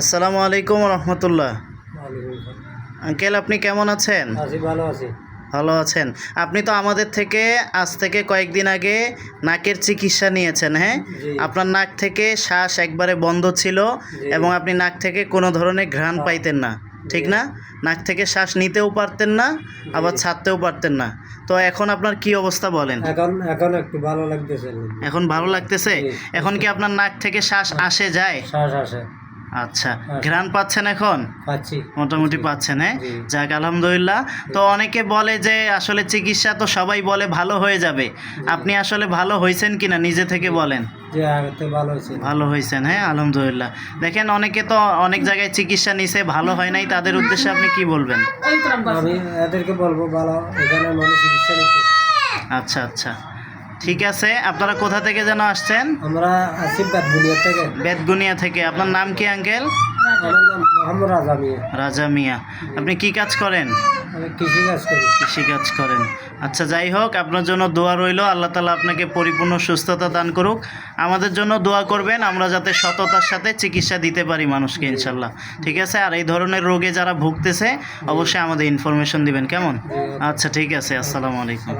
আসসালামু আলাইকুম রহমতুল্লাহ। আঙ্কেল আপনি কেমন আছেন? ভালো আছি। ভালো আছেন। আপনি তো আমাদের থেকে আজ থেকে কয়েকদিন আগে নাকের চিকিৎসা নিয়েছেন হ্যাঁ? আপনার নাক থেকে শ্বাস একবারে বন্ধ ছিল এবং আপনি নাক থেকে কোনো ধরনের ঘ্রাণ পাইতেন না ঠিক না? নাক থেকে শ্বাস নিতেও পারতেন না আবার ছাড়তেও পারতেন না। তো এখন আপনার কি অবস্থা বলেন? এখন এখন একটু ভালো লাগতেছে। এখন ভালো লাগতেছে? এখন কি আপনার নাক থেকে শ্বাস আসে যায়? শ্বাস আসে। আচ্ছা ঘ্রাণ পাচ্ছেন এখন? পাচ্ছি। মোটামুটি পাচ্ছেন হ্যাঁ? যাক আলহামদুলিল্লাহ। তো অনেকে বলে যে আসলে চিকিৎসা তো সবাই বলে ভালো হয়ে যাবে। আপনি আসলে ভালো হয়েছেন কিনা নিজে থেকে বলেন? ভালো হয়েছেন হ্যাঁ? আলহামদুলিল্লাহ। দেখেন অনেকে তো অনেক জায়গায় চিকিৎসা নিছে ভালো হয় নাই তাদের উদ্দেশ্যে আপনি কি বলবেন? আমি এদেরকে বলব ভালো এখানে চিকিৎসা আচ্ছা আচ্ছা। ঠিক আছে আপনারা কোথা থেকে যেন আসছেন? আমরা আছি বেতগুলিয়া থেকে। বেদগুনিয়া থেকে। আপনার নাম কি আঙ্কেল? আমার নাম মোহাম্মদ রাজা মিয়া। রাজা মিয়া। আপনি কি কাজ করেন? আমি কৃষি কাজ করি। কৃষিকাজ করেন। আচ্ছা যাই হোক আপনার জন্য দোয়া রইল। আল্লাহ তালা আপনাকে পরিপূর্ণ সুস্থতা দান করুক। আমাদের জন্য দোয়া করবেন আমরা যাতে সততার সাথে চিকিৎসা দিতে পারি মানুষকে ইনশাল্লাহ ঠিক আছে? আর এই ধরনের রোগে যারা ভুগতেছে অবশ্যই আমাদের ইনফরমেশন দিবেন। কেমন? আচ্ছা ঠিক আছে। আসসালামু আলাইকুম।